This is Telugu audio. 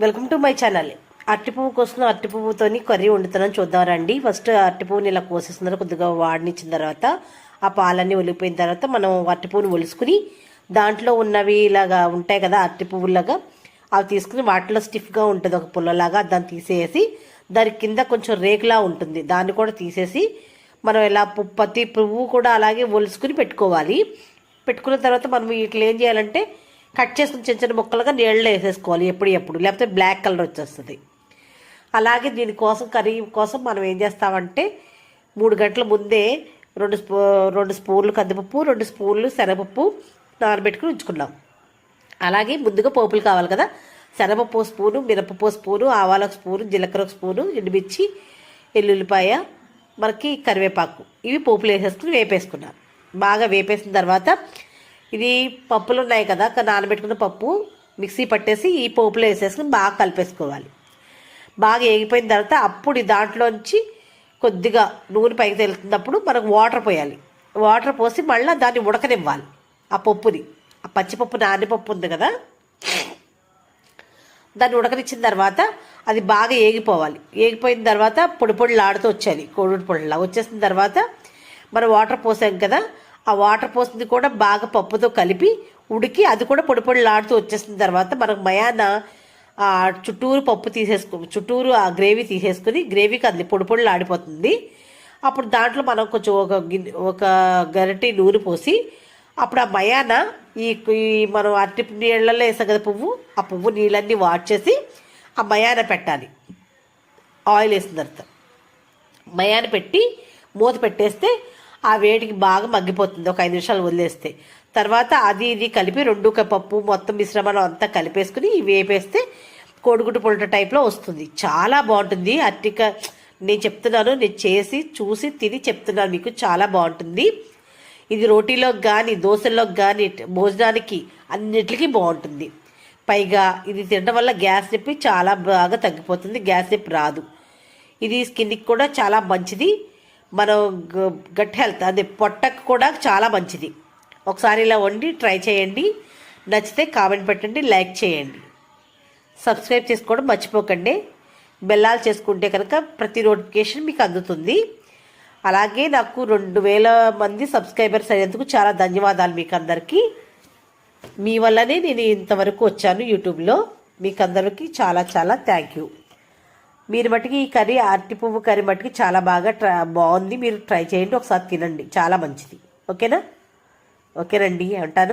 Welcome to my channel. అరటి పువ్వు కోసం అరటి పువ్వుతోని కర్రీ వండుతున్నాను. చూద్దాం రండి. ఫస్ట్ అరటి పువ్వుని ఇలా కోసేస్తున్నారు కొద్దిగా వాడినిచ్చిన తర్వాత ఆ పాలన్నీ ఒలిగిపోయిన తర్వాత మనం అరటి పువ్వుని ఒలుసుకుని దాంట్లో ఉన్నవి ఇలాగా ఉంటాయి కదా అరటి పువ్వులాగా అవి తీసుకుని వాటిలో స్టిఫ్గా ఉంటుంది ఒక పుల్లలాగా. దాన్ని తీసేసి దాని కింద కొంచెం రేకులా ఉంటుంది. దాన్ని కూడా తీసేసి మనం ఇలా ప్రతి పువ్వు కూడా అలాగే ఒలుసుకుని పెట్టుకోవాలి. పెట్టుకున్న తర్వాత మనం ఇట్లా ఏం చేయాలంటే కట్ చేసుకుని చిన్న చిన్న ముక్కలుగా నీళ్ళలో వేసేసుకోవాలి ఎప్పుడు ఎప్పుడు. లేకపోతే బ్లాక్ కలర్ వచ్చేస్తుంది. అలాగే దీనికోసం కర్రీ కోసం మనం ఏం చేస్తామంటే మూడు గంటల ముందే రెండు స్పూ రెండు స్పూన్లు కందిపప్పు రెండు స్పూన్లు శనగపప్పు నానబెట్టుకుని ఉంచుకున్నాం. అలాగే ముందుగా పోపులు కావాలి కదా. శనగపప్పు స్పూను మినపప్పు స్పూను ఆవాల ఒక స్పూను జీలకర్ర ఒక స్పూను ఎండుమిర్చి ఎల్లుల్లిపాయ మనకి కరివేపాకు. ఇవి పోపులు వేసేసుకుని వేపేసుకున్నాను బాగా వేపేసిన తర్వాత ఇది పప్పులు ఉన్నాయి కదా నానబెట్టుకున్న పప్పు మిక్సీ పట్టేసి ఈ పోపులో వేసేసుకుని బాగా కలిపేసుకోవాలి. బాగా ఏగిపోయిన తర్వాత అప్పుడు దాంట్లోంచి కొద్దిగా నూనె పైకి తెలుతున్నప్పుడు మనకు వాటర్ పోయాలి. వాటర్ పోసి మళ్ళీ దాన్ని ఉడకనివ్వాలి. ఆ పప్పుని ఆ పచ్చిపప్పు నానిపప్పు ఉంది కదా దాన్ని ఉడకనిచ్చిన తర్వాత అది బాగా ఏగిపోవాలి. ఏగిపోయిన తర్వాత పొడి పొడిలు వచ్చేది కోడి పొడిలా వచ్చేసిన తర్వాత మనం వాటర్ పోసాం కదా ఆ వాటర్ పోసింది కూడా బాగా పప్పుతో కలిపి ఉడికి అది కూడా పొడి పొడిలు వచ్చేసిన తర్వాత మనకు మయాన ఆ చుట్టూరు పప్పు తీసేసుకో చుట్టూరు ఆ గ్రేవీ తీసేసుకుని గ్రేవీకి అది పొడి పొడిలు అప్పుడు దాంట్లో మనం కొంచెం ఒక గిన్నె ఒక గరిటె నూనె పోసి అప్పుడు ఆ మయాన ఈ ఈ మనం అరటి నీళ్ళల్లో వేసాం కదా పువ్వు ఆ పువ్వు నీళ్ళన్నీ వాడ్చేసి ఆ మయాన పెట్టాలి. ఆయిల్ వేసిన తర్వాత మయాన పెట్టి మూత పెట్టేస్తే ఆ వేడికి బాగా మగ్గిపోతుంది. ఒక ఐదు నిమిషాలు వదిలేస్తే. తర్వాత అది ఇది కలిపి రెండు పప్పు మొత్తం మిశ్రమం అంతా కలిపేసుకుని ఇవి వేపేస్తే కోడిగుడ్డు పొలట టైప్లో వస్తుంది. చాలా బాగుంటుంది. అట్టిక నేను చెప్తున్నాను నేను చేసి చూసి తిని చెప్తున్నాను మీకు. చాలా బాగుంటుంది. ఇది రోటీలోకి కానీ దోశల్లోకి కానీ భోజనానికి అన్నిటికీ బాగుంటుంది. పైగా ఇది తినడం వల్ల గ్యాస్ నొప్పి చాలా బాగా తగ్గిపోతుంది. గ్యాస్ నొప్పి రాదు. ఇది స్కిన్కి కూడా చాలా మంచిది. మనం గట్ హెల్త్ అదే పొట్టకు కూడా చాలా మంచిది. ఒకసారి ఇలా వండి ట్రై చేయండి. నచ్చితే కామెంట్ పెట్టండి లైక్ చేయండి. సబ్స్క్రైబ్ చేసుకోవడం మర్చిపోకండి. బెల్లాలు చేసుకుంటే కనుక ప్రతి నోటిఫికేషన్ మీకు అందుతుంది. అలాగే నాకు రెండు వేల మంది సబ్స్క్రైబర్స్ అయ్యేందుకు చాలా ధన్యవాదాలు మీకు అందరికీ. మీ వల్లనే నేను ఇంతవరకు వచ్చాను యూట్యూబ్లో. మీకు అందరికీ చాలా చాలా థ్యాంక్ యూ. మీరు మట్టుకి ఈ కర్రీ అరటి పువ్వు కర్రీ మట్టుకి చాలా బాగా ట్రా బాగుంది. మీరు ట్రై చేయండి ఒకసారి తినండి. చాలా మంచిది. ఓకేనా? ఓకేనండి ఉంటాను